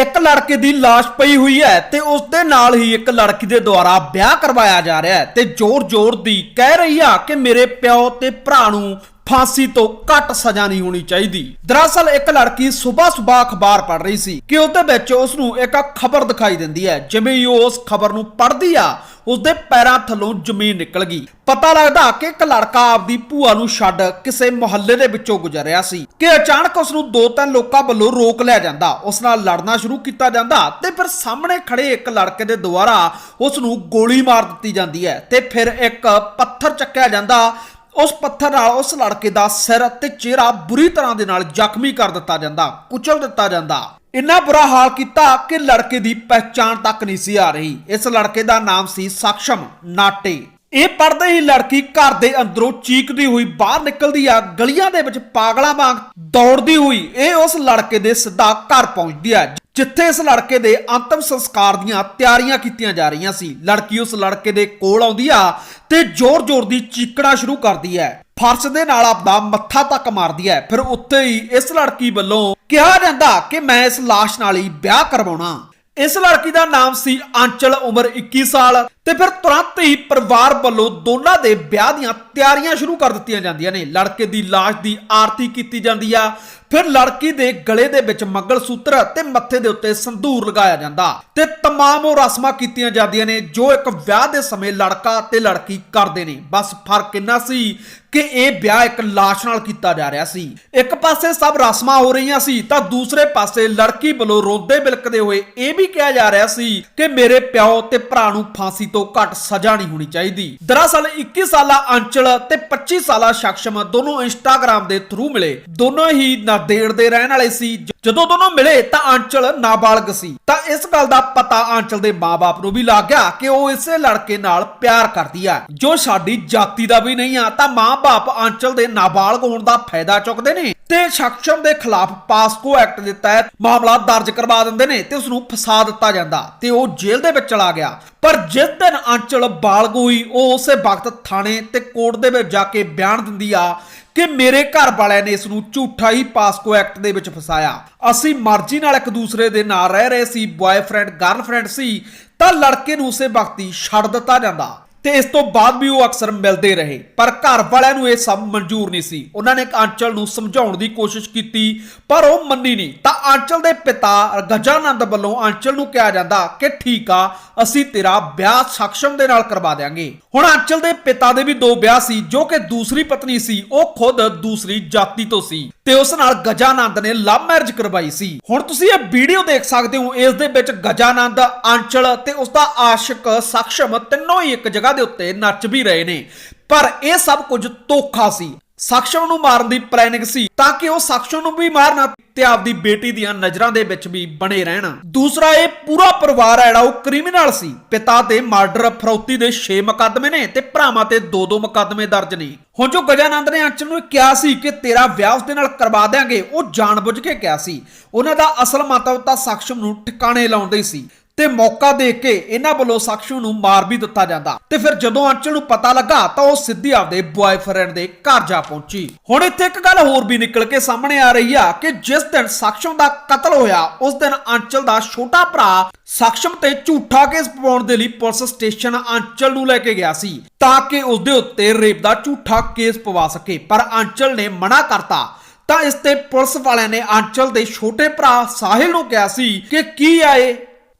ਇੱਕ ਲੜਕੇ ਦੀ ਲਾਸ਼ ਪਈ ਹੋਈ ਹੈ ਤੇ ਉਸ ਦੇ ਨਾਲ ਹੀ ਇੱਕ ਲੜਕੀ ਦੇ ਦੁਆਰਾ ਵਿਆਹ ਕਰਵਾਇਆ ਜਾ ਰਿਹਾ ਹੈ ਤੇ ਜ਼ੋਰ-ਜ਼ੋਰ ਦੀ ਕਹਿ ਰਹੀ ਆ ਕਿ ਮੇਰੇ ਪਿਓ ਤੇ ਭਰਾ ਨੂੰ ਫਾਂਸੀ ਤੋਂ ਘੱਟ ਸਜ਼ਾ ਨਹੀਂ ਹੋਣੀ ਚਾਹੀਦੀ। ਦਰਅਸਲ ਇੱਕ ਲੜਕੀ ਸਵੇਰ ਸਵੇਰ ਅਖਬਾਰ ਪੜ੍ਹ ਰਹੀ ਸੀ ਕਿ ਉਹਦੇ ਵਿੱਚ ਉਸ ਨੂੰ ਇੱਕ ਖਬਰ ਦਿਖਾਈ ਦਿੰਦੀ ਹੈ। ਜਿਵੇਂ ਹੀ ਉਸ ਖਬਰ ਨੂੰ ਪੜ੍ਹਦੀ ਆ, ਉਸਦੇ ਪੈਰਾਂ ਥੱਲੋਂ ਜ਼ਮੀਨ ਨਿਕਲ ਗਈ। ਪਤਾ ਲੱਗਦਾ ਕਿ ਇੱਕ ਲੜਕਾ ਆਪਦੀ ਭੂਆ ਨੂੰ ਛੱਡ ਕਿਸੇ ਮੁਹੱਲੇ ਦੇ ਵਿੱਚੋਂ ਗੁਜ਼ਰ ਰਿਹਾ ਸੀ ਕਿ ਅਚਾਨਕ ਉਸ ਨੂੰ ਦੋ ਤਿੰਨ ਲੋਕਾਂ ਵੱਲੋਂ ਰੋਕ ਲਿਆ ਜਾਂਦਾ। ਉਸ ਨਾਲ ਲੜਨਾ ਸ਼ੁਰੂ ਕੀਤਾ ਜਾਂਦਾ ਤੇ ਫਿਰ ਸਾਹਮਣੇ ਖੜੇ ਇੱਕ ਲੜਕੇ ਦੇ ਦੁਆਰਾ ਉਸ ਨੂੰ ਗੋਲੀ ਮਾਰ ਦਿੱਤੀ ਜਾਂਦੀ ਹੈ ਤੇ ਫਿਰ ਇੱਕ ਪੱਥਰ ਚੱਕਿਆ ਜਾਂਦਾ ਉਸ ਪੱਥਰ ਨਾਲ ਉਸ ਲੜਕੇ ਦਾ ਸਿਰ ਤੇ ਚਿਹਰਾ ਬੁਰੀ ਤਰ੍ਹਾਂ ਦੇ ਨਾਲ ਜ਼ਖਮੀ ਕਰ ਦਿੱਤਾ ਜਾਂਦਾ, ਕੁਚਲ ਦਿੱਤਾ ਜਾਂਦਾ। ਇੰਨਾ ਬੁਰਾ ਹਾਲ ਕੀਤਾ ਕਿ ਲੜਕੇ ਦੀ ਪਹਿਚਾਣ ਤੱਕ ਨਹੀਂ ਸੀ ਆ ਰਹੀ। ਇਸ ਲੜਕੇ ਦਾ ਨਾਮ ਸੀ ਸਖਸ਼ਮ ਨਾਟੇ। ਇਹ ਪੜਦੇ ਹੀ ਲੜਕੀ ਘਰ ਦੇ ਅੰਦਰੋਂ ਚੀਕਦੀ ਹੋਈ ਬਾਹਰ ਨਿਕਲਦੀ ਆ, ਗਲੀਆਂ ਦੇ ਵਿੱਚ ਪਾਗਲਾਂ ਵਾਂਗ ਦੌੜਦੀ ਹੋਈ ਇਹ ਉਸ ਲੜਕੇ ਦੇ ਸਿੱਧਾ ਘਰ ਪਹੁੰਚਦੀ ਆ, ਜਿੱਥੇ ਇਸ ਲੜਕੇ ਦੇ ਅੰਤਮ ਸੰਸਕਾਰ ਦੀਆਂ ਤਿਆਰੀਆਂ ਕੀਤੀਆਂ ਜਾ ਰਹੀਆਂ ਸੀ। ਲੜਕੀ ਉਸ ਲੜਕੇ ਦੇ ਕੋਲ ਆਉਂਦੀ ਆ ਤੇ ਜ਼ੋਰ-ਜ਼ੋਰ ਦੀ ਚੀਕਣਾ ਸ਼ੁਰੂ ਕਰਦੀ ਹੈ ਫਰਸ਼ ਦੇ ਨਾਲ ਆਪਦਾ ਮੱਥਾ ਤੱਕ ਮਾਰਦੀ ਹੈ ਫਿਰ ਉੱਥੇ ਹੀ ਇਸ ਲੜਕੀ ਵੱਲੋਂ ਕਿਹਾ ਜਾਂਦਾ ਕਿ ਮੈਂ ਇਸ ਲਾਸ਼ ਨਾਲ ਹੀ ਵਿਆਹ ਕਰਵਾਉਣਾ। ਇਸ ਲੜਕੀ ਦਾ ਨਾਮ ਸੀ ਆਂਚਲ ਉਮਰ 21 ਸਾਲ। ਤੇ ਫਿਰ ਤੁਰੰਤ ਹੀ ਪਰਿਵਾਰ ਵੱਲੋਂ ਦੋਨਾਂ ਦੇ ਵਿਆਹ ਦੀਆਂ ਤਿਆਰੀਆਂ ਸ਼ੁਰੂ ਕਰ ਦਿੱਤੀਆਂ ਜਾਂਦੀਆਂ ਨੇ ਲੜਕੇ ਦੀ ਲਾਸ਼ ਦੀ ਆਰਤੀ ਕੀਤੀ ਜਾਂਦੀ ਆ ਫਿਰ ਲੜਕੀ ਦੇ ਗਲੇ ਦੇ ਵਿੱਚ ਮੰਗਲ ਸੂਤਰ ਤੇ ਮੱਥੇ ਦੇ ਉੱਤੇ ਸੰਧੂਰ ਲਗਾਇਆ ਜਾਂਦਾ ਤੇ तमाम ਉਹ ਰਸਮਾਂ ਕੀਤੀਆਂ ਜਾਂਦੀਆਂ ਨੇ ਜੋ ਇੱਕ ਵਿਆਹ ਦੇ ਸਮੇਂ ਲੜਕਾ ਤੇ ਲੜਕੀ ਕਰਦੇ ਨੇ ਬਸ ਫਰਕ ਇੰਨਾ ਸੀ ਕਿ ਇਹ ਵਿਆਹ ਇੱਕ ਲਾਸ਼ ਨਾਲ ਕੀਤਾ ਜਾ ਰਿਹਾ ਸੀ ਇੱਕ ਪਾਸੇ ਸਭ ਰਸਮਾਂ ਹੋ ਰਹੀਆਂ ਸੀ ਤਾਂ ਦੂਸਰੇ ਪਾਸੇ ਲੜਕੀ ਵੱਲੋਂ ਰੋਂਦੇ ਬਿਲਕਦੇ ਹੋਏ ਇਹ ਵੀ ਕਿਹਾ ਜਾ ਰਿਹਾ ਸੀ ਕਿ ਮੇਰੇ ਪਿਓ ਤੇ ਭਰਾ ਨੂੰ ਫਾਂਸੀ ਤੋਂ ਘੱਟ ਸਜ਼ਾ ਨਹੀਂ ਹੋਣੀ ਚਾਹੀਦੀ। ਦਰਅਸਲ 21 ਸਾਲਾ ਅੰਚਲ ਤੇ 25 ਸਾਲਾ ਸ਼ਖਸ਼ਮ ਦੋਨੋਂ ਇੰਸਟਾਗ੍ਰam ਦੇ ਥਰੂ ਮਿਲੇ। ਦੋਨੋਂ ਹੀ ਨਾਦੇੜ ਦੇ ਰਹਿਣ ਵਾਲੇ ਸੀ। ਜਦੋਂ ਦੋਨੋਂ ਮਿਲੇ ਤਾਂ ਅੰਚਲ ਨਾਬਾਲਗ ਸੀ। ਤਾਂ ਇਸ ਗੱਲ ਦਾ ਪਤਾ ਅੰਚਲ ਦੇ ਮਾਪੇ ਨੂੰ ਵੀ ਲੱਗ ਗਿਆ ਕਿ ਉਹ ਇਸੇ ਲੜਕੇ ਨਾਲ ਪਿਆਰ ਕਰਦੀ ਆ। ਜੋ ਸਾਡੀ ਜਾਤੀ ਦਾ ਵੀ ਨਹੀਂ ਆ, ਤਾਂ ਮਾਪੇ ਅੰਚਲ ਦੇ ਨਾਬਾਲਗ ਹੋਣ ਦਾ ਫਾਇਦਾ ਚੁੱਕਦੇ ਨੇ। ਤੇ ਸ਼ਖਸ਼ਮ ਦੇ ਖਿਲਾਫ ਪਾਸਕੋ ਐਕਟ ਦੇ ਤਹਿਤ ਮਾਮਲਾ ਦਰਜ ਕਰਵਾ ਦਿੰਦੇ ਨੇ ਤੇ ਉਸ ਨੂੰ ਫਸਾ ਦਿੱਤਾ ਜਾਂਦਾ ਤੇ ਉਹ ਜੇਲ੍ਹ ਦੇ ਵਿੱਚ ਚਲਾ ਗਿਆ। ਪਰ ਜਿਸ ਦਿਨ ਅੰਚਲ ਬਾਲਗ ਉਹ ਉਸੇ ਵਕਤ ਥਾਣੇ ਤੇ ਕੋਰਟ ਦੇ ਵਿੱਚ ਜਾ ਕੇ ਬਿਆਨ ਦਿੰਦੀ ਆ ਕਿ ਮੇਰੇ ਘਰ ਵਾਲਿਆਂ ਨੇ ਇਸ ਨੂੰ ਝੂਠਾ ਹੀ ਪਾਸਕੋ ਐਕਟ ਦੇ ਵਿੱਚ ਫਸਾਇਆ। ਅਸੀਂ ਮਰਜ਼ੀ ਨਾਲ ਇੱਕ ਦੂਸਰੇ ਦੇ ਨਾਲ ਰਹਿ ਰਹੇ ਸੀ ਬॉयਫ੍ਰੈਂਡ ਗਰਲਫ੍ਰੈਂਡ ਸੀ, ਤਾਂ ਲੜਕੇ ਨੂੰ ਉਸੇ ਵਕਤ ਹੀ ਛੱਡ ਦਿੱਤਾ ਜਾਂਦਾ। ਤੇ ਇਸ ਤੋਂ ਬਾਅਦ ਵੀ ਉਹ ਅਕਸਰ ਮਿਲਦੇ ਰਹੇ। ਪਰ ਘਰ ਵਾਲਿਆਂ ਨੂੰ ਇਹ ਸਭ ਮਨਜ਼ੂਰ ਨਹੀਂ ਸੀ। ਉਹਨਾਂ ਨੇ ਆਂਚਲ ਨੂੰ ਸਮਝਾਉਣ ਦੀ ਕੋਸ਼ਿਸ਼ ਕੀਤੀ, ਪਰ ਉਹ ਮੰਨੀ ਨਹੀਂ। ਤਾਂ ਆਂਚਲ ਦੇ ਪਿਤਾ ਗਜਾਨੰਦ ਵੱਲੋਂ ਆਂਚਲ ਨੂੰ ਕਿਹਾ ਜਾਂਦਾ ਕਿ, ਠੀਕ ਆ, ਅਸੀਂ ਤੇਰਾ ਵਿਆਹ ਸਖਸ਼ਮ ਦੇ ਨਾਲ ਕਰਵਾ ਦੇਾਂਗੇ ਹੁਣ ਆਂਚਲ ਦੇ ਪਿਤਾ ਦੇ ਵੀ ਦੋ ਵਿਆਹ ਸੀ, ਜੋ ਕਿ ਦੂਸਰੀ ਪਤਨੀ ਸੀ, ਉਹ ਖੁਦ ਦੂਸਰੀ ਜਾਤੀ ਤੋਂ ਸੀ ਤੇ ਉਸ ਨਾਲ ਗਜਾਨੰਦ ਨੇ ਲਵ ਮੈਰਿਜ ਕਰਵਾਈ ਸੀ। ਹੁਣ ਤੁਸੀਂ ਇਹ ਵੀਡੀਓ ਦੇਖ ਸਕਦੇ ਹੋ, ਇਸ ਦੇ ਵਿੱਚ ਗਜਾਨੰਦ, ਆਂਚਲ ਤੇ ਉਸ ਦਾ ਆਸ਼ਿਕ ਸਖਸ਼ਮ ਤਿੰਨੋਂ ਹੀ ਇੱਕ ਜਗ੍ਹਾ ਦੇ ਉੱਤੇ ਨੱਚ ਵੀ ਰਹੇ ਨੇ। ਪਰ ਇਹ ਸਭ ਕੁਝ ਧੋਖਾ ਸੀ। ਸਖਸ਼ਮ ਨੂੰ ਮਾਰਨ ਦੀ ਪਲੈਨਿੰਗ ਸੀ ਤਾਂ ਕਿ ਉਹ ਸਖਸ਼ਮ ਨੂੰ ਵੀ ਮਾਰਨਾ ਤੇ ਆਪਦੀ ਬੇਟੀ ਦੀਆਂ ਨਜ਼ਰਾਂ ਦੇ ਵਿੱਚ ਵੀ ਬਣੇ ਰਹਿਣ। ਦੂਸਰਾ ਇਹ ਪੂਰਾ ਪਰਿਵਾਰ ਜਿਹੜਾ ਉਹ ਕ੍ਰਿਮੀਨਲ ਸੀ। ਪਿਤਾ ਤੇ ਮਰਡਰ ਫਰੌਤੀ ਦੇ 6 ਮੁਕੱਦਮੇ ਨੇ ਤੇ ਭਰਾਵਾਂ ਤੇ 2-2 ਮੁਕੱਦਮੇ ਦਰਜ ਨੇ। ਹੁਣ ਜੋ ਗਜਾਨੰਦ ਨੇ ਅੰਚਲ ਨੂੰ ਕਿਹਾ ਸੀ ਕਿ ਤੇਰਾ ਵਿਆਹ ਉਸ ਦੇ ਨਾਲ ਕਰਵਾ ਦਿਆਂਗੇ, ਉਹ ਜਾਣਬੁੱਝ ਕੇ ਕਿਹਾ ਸੀ। ਉਹਨਾਂ ਦਾ ਅਸਲ ਮਤਲਬ ਤਾਂ ਸਖਸ਼ਮ ਨੂੰ ਟਿਕਾਣੇ ਲਾਉਂਦੇ ਸੀ। ਤੇ ਮੌਕਾ ਦੇਖ ਕੇ ਇਹਨਾਂ ਵੱਲੋਂ ਸਖਸ਼ੂ ਨੂੰ ਮਾਰ ਵੀ ਦਿੱਤਾ ਜਾਂਦਾ। ਤੇ ਫਿਰ ਜਦੋਂ ਅੰਚਲ ਨੂੰ ਪਤਾ ਲੱਗਾ, ਤਾਂ ਉਹ ਸਿੱਧੀ ਆਪਦੇ ਬॉयਫ੍ਰੈਂਡ ਦੇ ਘਰ ਜਾ ਪਹੁੰਚੀ। ਹੁਣ ਇੱਥੇ ਇੱਕ ਗੱਲ ਹੋਰ ਵੀ ਨਿਕਲ ਕੇ ਸਾਹਮਣੇ ਆ ਰਹੀ ਆ ਕਿ ਜਿਸ ਦਿਨ ਸਖਸ਼ਮ ਦਾ ਕਤਲ ਹੋਇਆ, ਉਸ ਦਿਨ ਅੰਚਲ ਦਾ ਛੋਟਾ ਭਰਾ ਸਖਸ਼ਮ ਤੇ ਝੂਠਾ ਕੇਸ ਪਵਾਉਣ ਦੇ ਲਈ ਪੁਲਿਸ ਸਟੇਸ਼ਨ ਅੰਚਲ ਨੂੰ ਲੈ ਕੇ ਗਿਆ ਸੀ, ਤਾਂ ਕਿ ਉਸ ਦੇ ਉੱਤੇ ਰੇਪ ਦਾ ਝੂਠਾ ਕੇਸ ਪਵਾ ਸਕੇ। ਪਰ ਅੰਚਲ ਨੇ ਮਨਾ ਕਰਤਾ। ਤਾਂ ਇਸ ਤੇ ਪੁਲਿਸ ਵਾਲਿਆਂ ਨੇ ਅੰਚਲ ਦੇ ਛੋਟੇ ਭਰਾ ਸਾਹਿਲ ਨੂੰ ਕਿਹਾ ਸੀ ਕਿ ਕੀ ਆਏ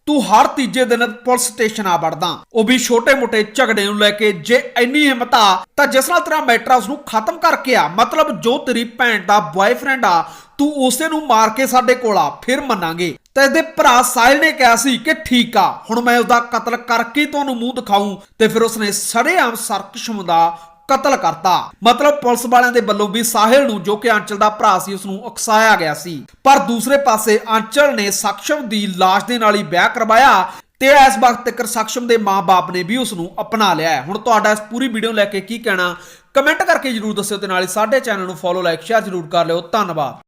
ਤੂੰ ਹਰ ਤੀਜੇ ਦਿਨ ਪੁਲਿਸ ਸਟੇਸ਼ਨ ਆ ਵੜਦਾ। ਉਹ ਵੀ ਛੋਟੇ-ਮੋਟੇ ਝਗੜੇ ਨੂੰ ਲੈ ਕੇ ਜੇ ਇੰਨੀ ਹਿੰਮਤ ਆ, ਤਾਂ ਜਿਸ ਨਾਲ ਤੇਰਾ ਮੈਟਰ ਉਸ ਨੂੰ ਖਤਮ ਕਰਕੇ ਆ, ਮਤਲਬ ਜੋ ਤੇਰੀ ਭੈਣ ਦਾ ਬॉयਫ੍ਰੈਂਡ ਆ, ਤੂੰ ਉਸੇ ਨੂੰ ਮਾਰ ਕੇ ਸਾਡੇ ਕੋਲ ਆ, ਫਿਰ ਮੰਨਾਂਗੇ। ਤਾਂ ਇਹਦੇ ਭਰਾ ਸਾਹਿਲ ਨੇ ਕਿਹਾ ਸੀ ਕਿ ਠੀਕ ਆ, ਹੁਣ ਮੈਂ ਉਸਦਾ ਕਤਲ ਕਰਕੇ ਤੁਹਾਨੂੰ ਮੂੰਹ ਦਿਖਾਉਂ ਤੇ ਫਿਰ ਉਸਨੇ ਸੜੇਆਮ ਸਰਕਸ਼ਮ ਦਾ ਕਤਲ ਕਰਤਾ। ਮਤਲਬ ਪੁਲਿਸ ਵਾਲਿਆਂ ਦੇ ਵੱਲੋਂ ਵੀ ਸਾਹਿਲ ਨੂੰ ਜੋ ਕਿ ਅੰਚਲ ਦਾ ਭਰਾ ਸੀ ਉਸ ਨੂੰ ਉਕਸਾਇਆ ਗਿਆ ਸੀ। ਪਰ ਦੂਸਰੇ ਪਾਸੇ ਅੰਚਲ ਨੇ ਸਖਸ਼ਮ ਦੀ ਲਾਸ਼ ਦੇ ਨਾਲ ਹੀ ਵਿਆਹ ਕਰਵਾਇਆ ਤੇ ਇਸ ਵਕਤ ਤੱਕ ਸਖਸ਼ਮ ਦੇ ਮਾਪੇ ਨੇ ਵੀ ਉਸ ਨੂੰ ਅਪਣਾ ਲਿਆ ਹੈ। ਹੁਣ ਤੁਹਾਡਾ ਇਸ ਪੂਰੀ ਵੀਡੀਓ ਲੈ ਕੇ ਕੀ ਕਹਿਣਾ? ਕਮੈਂਟ ਕਰਕੇ ਜਰੂਰ ਦੱਸਿਓ ਤੇ ਨਾਲ ਹੀ ਸਾਡੇ ਚੈਨਲ ਨੂੰ ਫੋਲੋ ਲਾਈਕ ਸ਼ੇਅਰ ਜਰੂਰ ਕਰ ਲਿਓ। ਧੰਨਵਾਦ।